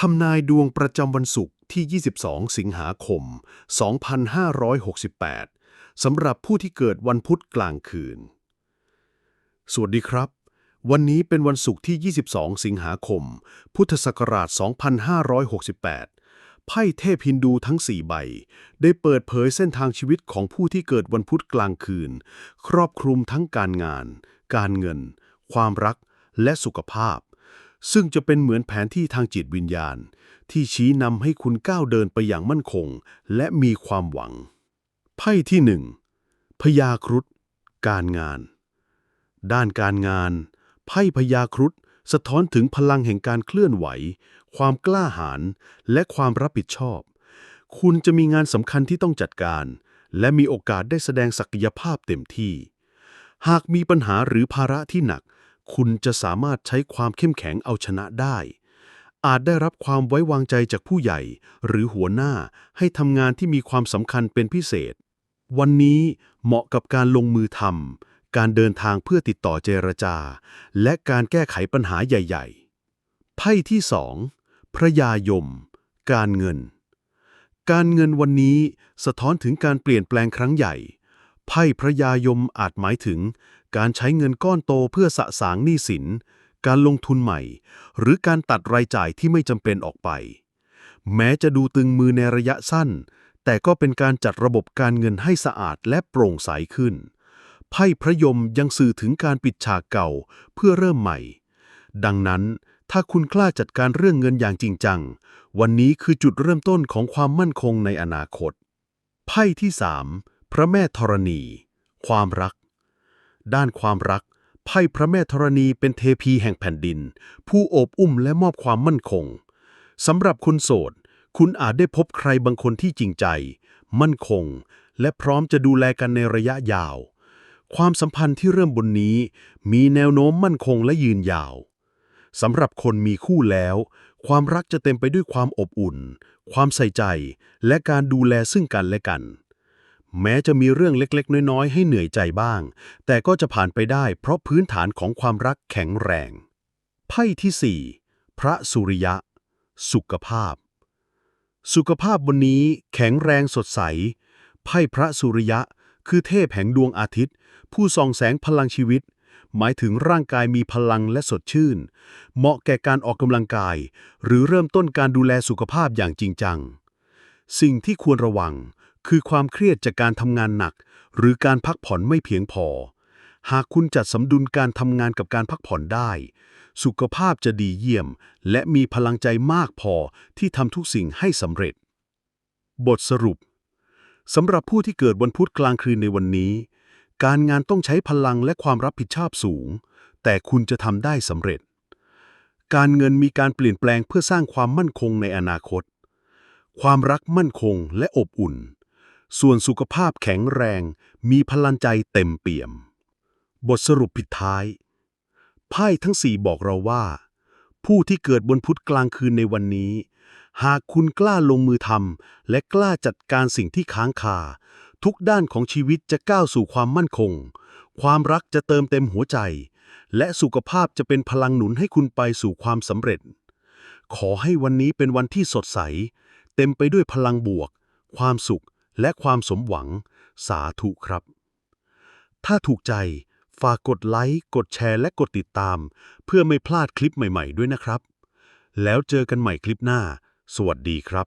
ทำนายดวงประจำวันศุกร์ที่ 22 สิงหาคม 2568 สำหรับผู้ที่เกิดวันพุธกลางคืน สวัสดีครับ วันนี้เป็นวันศุกร์ที่ 22 สิงหาคม พุทธศักราช 2568 ไพ่เทพฮินดูทั้ง 4 ใบ ได้เปิดเผยเส้นทางชีวิตของผู้ที่เกิดวันพุธกลางคืน ครอบคลุมทั้งการงาน การเงิน ความรัก และสุขภาพ ซึ่งจะเป็นเหมือนแผนที่ทางจิตวิญญาณ ที่ชี้นำให้คุณก้าวเดินไปอย่างมั่นคง และมีความหวัง ไพ่ที่หนึ่งพญาครุฑการงาน ด้านการงาน ไพ่พญาครุฑสะท้อนถึงพลังแห่งการเคลื่อนไหว ความกล้าหาญและความรับผิดชอบ คุณจะมีงานสำคัญที่ต้องจัดการ และมีโอกาสได้แสดงศักยภาพเต็มที่ หากมีปัญหาหรือภาระที่หนัก คุณจะสามารถใช้ความเข้มแข็งเอาชนะได้ อาจได้รับความไว้วางใจจากผู้ใหญ่ หรือหัวหน้าให้ทำงานที่มีความสำคัญเป็นพิเศษ วันนี้เหมาะกับการลงมือทำการเดินทางเพื่อติดต่อเจรจา และการแก้ไขปัญหาใหญ่ ๆ ไพ่ที่สองพระยายม การเงิน การเงินวันนี้สะท้อนถึงการเปลี่ยนแปลงครั้งใหญ่ ไพ่พระยายมอาจหมายถึง การใช้เงินก้อนโตเพื่อสะสางหนี้สิน การลงทุนใหม่ หรือการตัดรายจ่ายที่ไม่จำเป็นออกไป แม้จะดูตึงมือในระยะสั้น แต่ก็เป็นการจัดระบบการเงินให้สะอาดและโปร่งใสขึ้น ไพ่พระยมยังสื่อถึงการปิดฉากเก่าเพื่อเริ่มใหม่ ดังนั้นถ้าคุณกล้าจัดการเรื่องเงินอย่างจริงจัง วันนี้คือจุดเริ่มต้นของความมั่นคงในอนาคต ไพ่ที่สาม พระแม่ธรณี ความรัก ด้านความรัก ไพ่พระแม่ธรณีเป็นเทพีแห่งแผ่นดิน ผู้โอบอุ้มและมอบความมั่นคงสำหรับคนโสด คุณอาจได้พบใครบางคนที่จริงใจ มั่นคง และพร้อมจะดูแลกันในระยะยาว ความสัมพันธ์ที่เริ่มบนนี้ มีแนวโน้มมั่นคงและยืนยาวสำหรับคนมีคู่แล้ว ความรักจะเต็มไปด้วยความอบอุ่น ความใส่ใจ และการดูแลซึ่งกันและกัน แม้จะมีเรื่องเล็กๆ น้อย ๆ ให้เหนื่อยใจบ้าง แต่ก็จะผ่านไปได้เพราะพื้นฐานของความรักแข็งแรง ไพ่ที่ 4 พระสุริยะ สุขภาพ สุขภาพวันนี้แข็งแรงสดใส ไพ่พระสุริยะ คือเทพแห่งดวงอาทิตย์ ผู้ส่องแสงพลังชีวิต หมายถึงร่างกายมีพลังและสดชื่น เหมาะแก่การออกกำลังกาย หรือเริ่มต้นการดูแลสุขภาพอย่างจริงจัง สิ่งที่ควรระวัง คือความเครียดจากการทำงานหนัก หรือการพักผ่อนไม่เพียงพอ หากคุณจัดสมดุลการทำงานกับการพักผ่อนได้ สุขภาพจะดีเยี่ยม และมีพลังใจมากพอที่ทำทุกสิ่งให้สำเร็จ บทสรุปสำหรับผู้ที่เกิดวันพุธกลางคืนในวันนี้ การงานต้องใช้พลังและความรับผิดชอบสูง แต่คุณจะทำได้สำเร็จ การเงินมีการเปลี่ยนแปลงเพื่อสร้างความมั่นคงในอนาคต ความรักมั่นคงและอบอุ่น ส่วนสุขภาพแข็งแรง มีพลังใจเต็มเปี่ยม บทสรุปปิดท้าย ไพ่ทั้งสี่บอกเราว่า ผู้ที่เกิดบนพุธกลางคืนในวันนี้ หากคุณกล้าลงมือทำและกล้าจัดการสิ่งที่ค้างคา ทุกด้านของชีวิตจะก้าวสู่ความมั่นคง ความรักจะเติมเต็มหัวใจ และสุขภาพจะเป็นพลังหนุนให้คุณไปสู่ความสำเร็จ ขอให้วันนี้เป็นวันที่สดใส เต็มไปด้วยพลังบวก ความสุข และความสมหวังสาธุครับ ถ้าถูกใจฝากกดไลค์ กดแชร์ และกดติดตาม เพื่อไม่พลาดคลิปใหม่ๆด้วยนะครับ แล้วเจอกันใหม่คลิปหน้า สวัสดีครับ